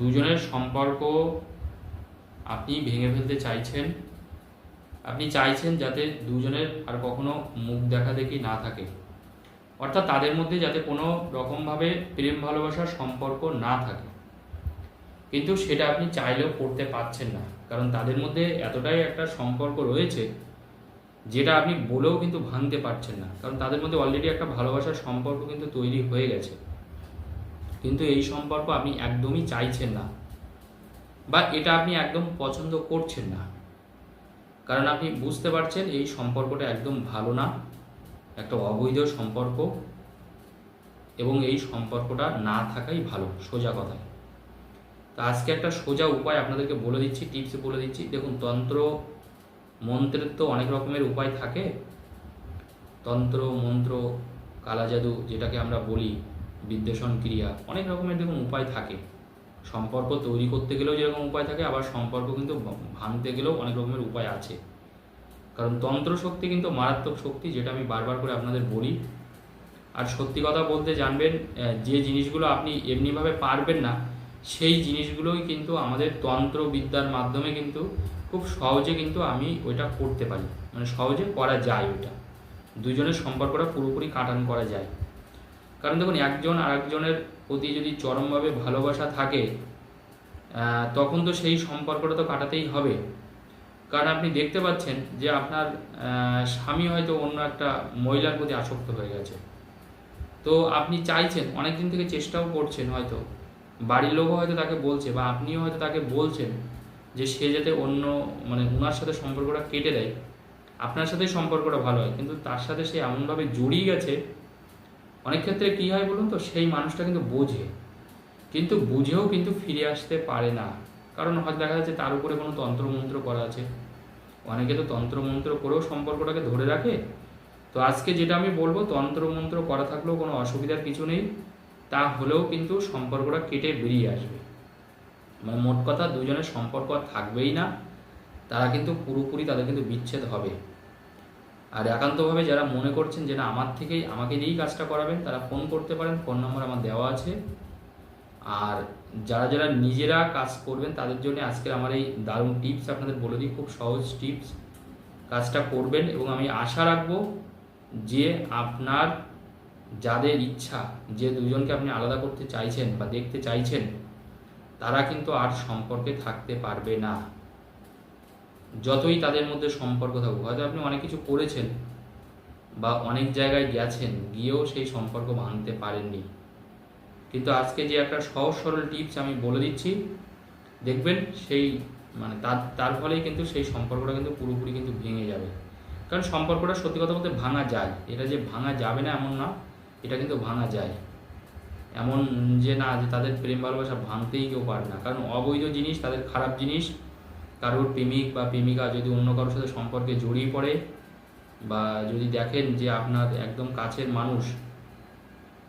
দুজনের সম্পর্ক আপনি ভেঙে ফেলতে চাইছেন। আপনি চাইছেন যাতে দুজনের আর কখনো মুখ দেখা দেখি না থাকে। অর্থাৎ তাদের মধ্যে যাতে কোনো রকমভাবে প্রেম ভালোবাসার সম্পর্ক না থাকে। কিন্তু সেটা আপনি চাইলেও করতে পারছেন না। কারণ তাদের মধ্যে এতটাই একটা সম্পর্ক রয়েছে, যেটা আপনি বলেও কিন্তু ভাঙতে পারছেন না। কারণ তাদের মধ্যে অলরেডি একটা ভালোবাসার সম্পর্ক কিন্তু তৈরি হয়ে গেছে। কিন্তু এই সম্পর্ক আপনি একদমই চাইছেন না। বা এটা আপনি একদম পছন্দ করছেন না। কারণ আপনি বুঝতে পারছেন এই সম্পর্কটা একদম ভালো না, একটা অবৈধ সম্পর্ক এবং এই সম্পর্কটা না থাকাই ভালো, সোজা কথায় তা আজকে একটা সোজা উপায় আপনাদেরকে বলে দিচ্ছি, টিপস বলে দিচ্ছি। দেখুন, তন্ত্র, মন্ত্রের তো অনেক রকমের উপায় থাকে। তন্ত্র, মন্ত্র কালা জাদু যেটাকে আমরা বলি বিদ্বেষণ ক্রিয়া, অনেক রকমের দেখুন উপায় থাকে। সম্পর্ক তৈরি করতে গেলেও যেরকম উপায় থাকে, আবার সম্পর্ক কিন্তু ভাঙতে গেলেও অনেক রকমের উপায় আছে। কারণ তন্ত্র শক্তি কিন্তু মারাত্মক শক্তি, যেটা আমি বারবার করে আপনাদের বলি। আর সত্যি কথা বলতে জানবেন যে জিনিসগুলো আপনি এমনিভাবে পারবেন না, সেই জিনিসগুলোই কিন্তু আমাদের তন্ত্রবিদ্যার মাধ্যমে কিন্তু খুব সহজে কিন্তু আমি ওইটা করতে পারি। মানে সহজে করা যায় ওইটা। দুজনের সম্পর্কটা পুরোপুরি কাটান করা যায়। কারণ দেখুন, একজন আরেকজনের প্রতি যদি চরমভাবে ভালোবাসা থাকে তখন তো সেই সম্পর্কটা তো কাটাতেই হবে। কারণ আপনি দেখতে পাচ্ছেন যে আপনার স্বামী হয়তো অন্য একটা মহিলার প্রতি আসক্ত হয়ে গেছে। তো আপনি চাইছেন অনেক দিন থেকে চেষ্টাও করছেন হয়তো। বাড়ির লোকও হয়তো তাকে বলছে বা আপনিও হয়তো তাকে বলছেন যে সে যাতে অন্য মানে ওনার সাথে সম্পর্কটা কেটে দেয়। আপনার সাথে সম্পর্কটা ভালো হয়, কিন্তু তার সাথে সে এমনভাবে জড়িয়ে গেছে অনেক ক্ষেত্রে কী হয় বলুন তো, সেই মানুষটা কিন্তু বোঝে। কিন্তু বুঝেও কিন্তু ফিরে আসতে পারে না। কারণ হয়তো দেখা যাচ্ছে তার উপরে কোনো তন্ত্রমন্ত্র করা আছে। অনেকে তো তন্ত্রমন্ত্র করেও সম্পর্কটাকে ধরে রাখে। তো আজকে যেটা আমি বলব, তন্ত্রমন্ত্র করা থাকলেও কোনো অসুবিধার কিছু নেই। তা হলেও কিন্তু সম্পর্কটা কেটে বেরিয়ে আসবে। মানে মোট কথা দুজনের সম্পর্ক থাকবেই না। তারা কিন্তু পুরোপুরি তাদের কিন্তু বিচ্ছেদ হবে। আর একান্তভাবে যারা মনে করছেন যে না, আমার থেকেই, আমাকে দিয়েই কাজটা করাবেন, তারা ফোন করতে পারেন ফোন নম্বর আমার দেওয়া আছে। আর যারা যারা নিজেরা কাজ করবেন, তাদের জন্য আজকের আমার এই দারুণ টিপস আপনাদের বলে দিই, খুব সহজ টিপস কাজটা করবেন এবং আমি আশা রাখব যে আপনার যাদের ইচ্ছা, যে দুজনকে আপনি আলাদা করতে চাইছেন বা দেখতে চাইছেন, তারা কিন্তু আর সম্পর্কে থাকতে পারবে না। যতই তাদের মধ্যে সম্পর্ক থাকুক, হয়তো আপনি অনেক কিছু করেছেন বা অনেক জায়গায় গেছেন, গিয়েও সেই সম্পর্ক ভাঙতে পারেননি। কিন্তু আজকে যে একটা সহজ সরল টিপস আমি বলে দিচ্ছি, দেখবেন সেই মানে তার তার ফলেই কিন্তু সেই সম্পর্কটা কিন্তু পুরোপুরি কিন্তু ভেঙে যাবে। কারণ সম্পর্কটা সত্যি কথা বলতে ভাঙা যায়। এটা যে ভাঙা যাবে না এমন না, এটা কিন্তু ভাঙা যায়। এমন যে না যে তাদের প্রেম ভালোবাসা ভাঙতেই কেউ পারে না। কারণ অবৈধ জিনিস, তাদের খারাপ জিনিস কারোর প্রেমিক বা প্রেমিকা যদি অন্য কারোর সাথে সম্পর্কে জড়িয়ে পড়ে বা যদি দেখেন যে আপনার একদম কাছের মানুষ,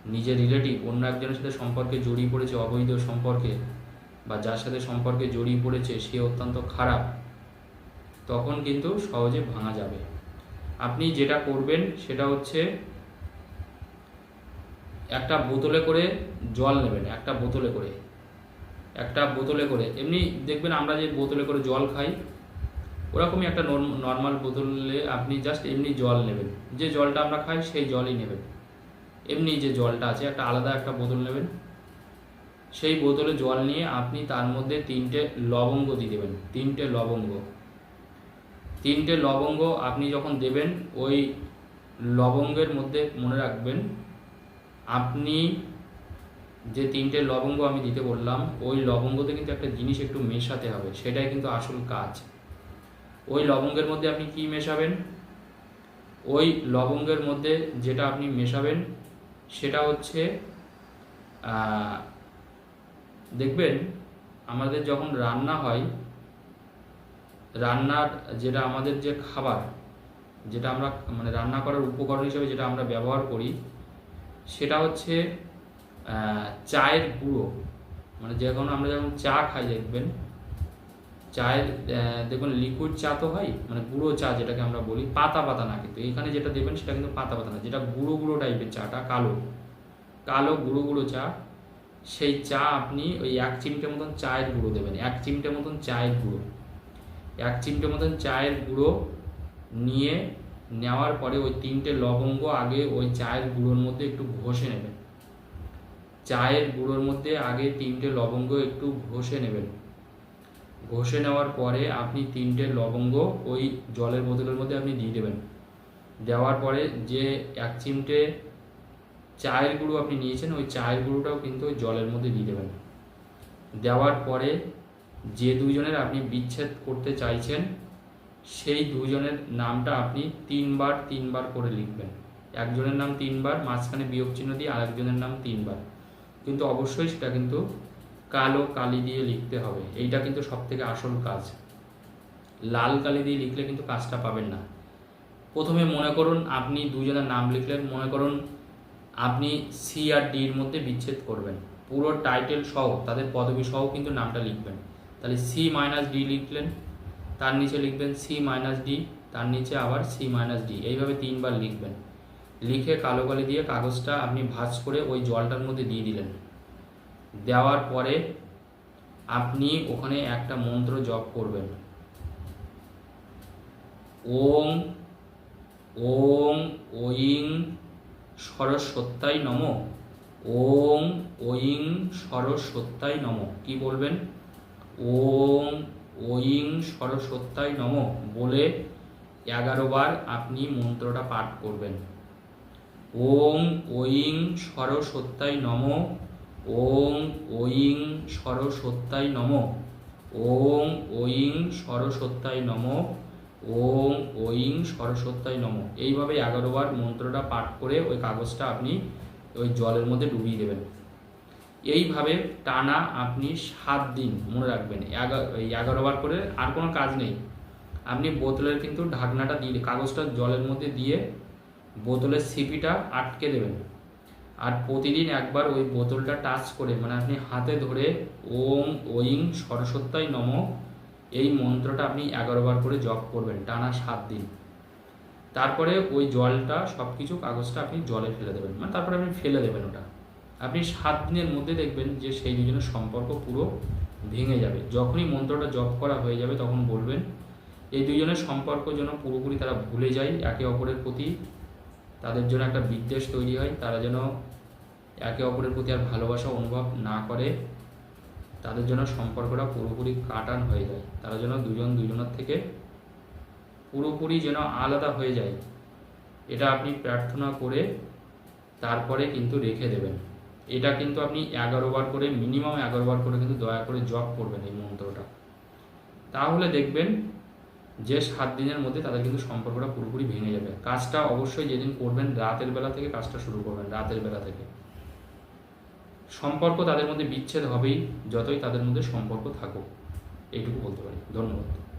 নিজের রিলেটিভ অন্য একজনের সাথে সম্পর্কে জড়িয়ে পড়েছে অবৈধ সম্পর্কে বা যার সাথে সম্পর্কে জড়িয়ে পড়েছে, সে অত্যন্ত খারাপ, তখন কিন্তু সহজে ভাঙা যাবে। আপনি যেটা করবেন সেটা হচ্ছে একটা বোতলে করে জল নেবেন, একটা বোতলে করে। একটা বোতলে করে। এমনি দেখবেন আমরা যে বোতলে করে জল খাই, ওরকমই একটা নর্মাল বোতলে আপনি জাস্ট এমনি জল নেবেন। যে জলটা আমরা খাই, সেই জলই নেবেন। এমনি যে জলটা আছে, একটা আলাদা একটা বোতল নেবেন। সেই বোতলে জল নিয়ে আপনি তার মধ্যে তিনটে লবঙ্গ দিয়ে দেবেন। তিনটে লবঙ্গ। তিনটে লবঙ্গ আপনি যখন দেবেন, ওই লবঙ্গের মধ্যে মনে রাখবেন, আপনি যে তিনটে লবঙ্গ আমি দিতে বললাম, ওই লবঙ্গতে কিন্তু একটা জিনিস একটু মেশাতে হবে, সেটাই কিন্তু আসল কাজ। ওই লবঙ্গের মধ্যে আপনি কি মেশাবেন? ওই লবঙ্গের মধ্যে যেটা আপনি মেশাবেন, সেটা হচ্ছে দেখবেন আমাদের যখন রান্না হয়, রান্নার যেটা আমাদের যে খাবার, যেটা আমরা মানে রান্না করার উপকরণ হিসেবে যেটা আমরা ব্যবহার করি, সেটা হচ্ছে চায়ের গুঁড়ো। মানে যখন আমরা যখন চা খাই, দেখবেন? চায়ের দেখুন লিকুইড চা তো হয় মানে গুঁড়ো চা যেটাকে আমরা বলি, পাতা পাতা না কিন্তু এখানে যেটা দেবেন, সেটা কিন্তু পাতা পাতা না, যেটা গুঁড়ো গুঁড়ো টাইপের চাটা কালো। কালো গুঁড়ো গুঁড়ো চা, সেই চা আপনি ওই এক চিমটে মতন চায়ের গুঁড়ো দেবেন, এক চিমটে মতন চায়ের গুঁড়ো। এক চিমটে মতন চায়ের গুঁড়ো নিয়ে নেওয়ার পরে ওই তিনটে লবঙ্গ আগে ওই চায়ের গুঁড়োর মধ্যে একটু ঘষে নেবেন। চায়ের গুঁড়োর মধ্যে আগে তিনটে লবঙ্গ একটু ঘষে নেবেন। ঘষে নেওয়ার পরে আপনি তিনটে লবঙ্গ ওই জলের বোতলের মধ্যে আপনি দিয়ে দেবেন। দেওয়ার পরে যে এক চিমটে চায়ের গুঁড়ো আপনি নিয়েছেন, ওই চায়ের গুঁড়োটাও কিন্তু ওই জলের মধ্যে দিয়ে দেবেন। দেওয়ার পরে যে দুজনের আপনি বিচ্ছেদ করতে চাইছেন, সেই দুজনের নামটা আপনি তিনবার তিনবার করে লিখবেন। একজনের নাম তিনবার, মাঝখানে বিয়োগ চিহ্ন দিয়ে আরেকজনের নাম তিনবার। কিন্তু অবশ্যই সেটা কিন্তু কালো কালি দিয়ে লিখতে হবে। এইটা কিন্তু সব থেকে আসল কাজ। লাল কালি দিয়ে লিখলে কিন্তু কাজটা পাবেন না। প্রথমে মনে করুন আপনি দুজনের নাম লিখলেন, মনে করুন আপনি সি আর ডির মধ্যে বিচ্ছেদ করবেন। পুরো টাইটেল সহ, তাদের পদবি সহ কিন্তু নামটা লিখবেন। তাহলে সি মাইনাস ডি লিখলেন, তার নিচে লিখবেন সি মাইনাস ডি তার নিচে আবার সি মাইনাস ডি এইভাবে তিনবার লিখবেন। লিখে কালো কালি দিয়ে কাগজটা আপনি ভাঁজ করে ওই জলটার মধ্যে দিয়ে দিলেন। দেওয়ার পরে আপনি ওখানে একটা মন্ত্র জপ করবেন। ওং ওং ওইং সরস্বত্যাই নম। ওং ওইং সরস্বত্যাই নম। কি বলবেন? ওং ওইং সরস্বত্যাই নম বলে এগারো বার আপনি মন্ত্রটা পাঠ করবেন। ওং ওইং সরস্বত্যাই নম। ওং ওইং সরস্বত্যাই নম। ওং ওইং সরস্বত্যাই নম। ওং ওইং সরস্বত্যাই নম। এইভাবে এগারো বার মন্ত্রটা পাঠ করে ওই কাগজটা আপনি ওই জলের মধ্যে ডুবিয়ে দেবেন। এইভাবে টানা আপনি সাত দিন মনে রাখবেন। এগারো বার করে আর কোনো কাজ নেই। আপনি বোতলের কিন্তু ঢাকনাটা দিয়ে, কাগজটা জলের মধ্যে দিয়ে বোতলের সিপিটা আটকে দেবেন। আর প্রতিদিন একবার ওই বোতলটা টাচ করে মানে আপনি হাতে ধরে ওম ওইং সরস্বত্যাই নম, এই মন্ত্রটা আপনি এগারো বার করে জপ করবেন টানা সাত দিন। তারপরে ওই জলটা সব কিছু কাগজটা আপনি জলে ফেলে দেবেন। মানে তারপরে আপনি ফেলে দেবেন ওটা। আপনি সাত দিনের মধ্যে দেখবেন যে সেই দুজনের সম্পর্ক পুরো ভেঙে যাবে। যখনই মন্ত্রটা জপ করা হয়ে যাবে তখন বলবেন, এই দুজনের সম্পর্ক যেন পুরোপুরি তারা ভুলে যায়, একে অপরের প্রতি তাদের জন্য একটা বিদ্বেষ তৈরি হয়, তারা যেন একে অপরের প্রতি আর ভালোবাসা অনুভব না করে, তাদের জন্য সম্পর্কটা পুরোপুরি কাটান হয়ে যায়। তারা যেন দুজন দুজনের থেকে পুরোপুরি যেন আলাদা হয়ে যায়। এটা আপনি প্রার্থনা করে তারপরে কিন্তু রেখে দেবেন। এটা কিন্তু আপনি এগারো বার করে মিনিমাম এগারো বার করে কিন্তু দয়া করে জপ করবেন এই মন্ত্রটা। তাহলে দেখবেন যে সাত দিনের মধ্যে তাদের কিন্তু সম্পর্কটা পুরোপুরি ভেঙে যাবে। কাজটা অবশ্যই যেদিন করবেন রাতের বেলা থেকে কাজটা শুরু করবেন, রাতের বেলা থেকে। সম্পর্ক তাদের মধ্যে বিচ্ছেদ হবেই যতই তাদের মধ্যে সম্পর্ক থাকুক। এইটুকু বলতে পারি। ধন্যবাদ।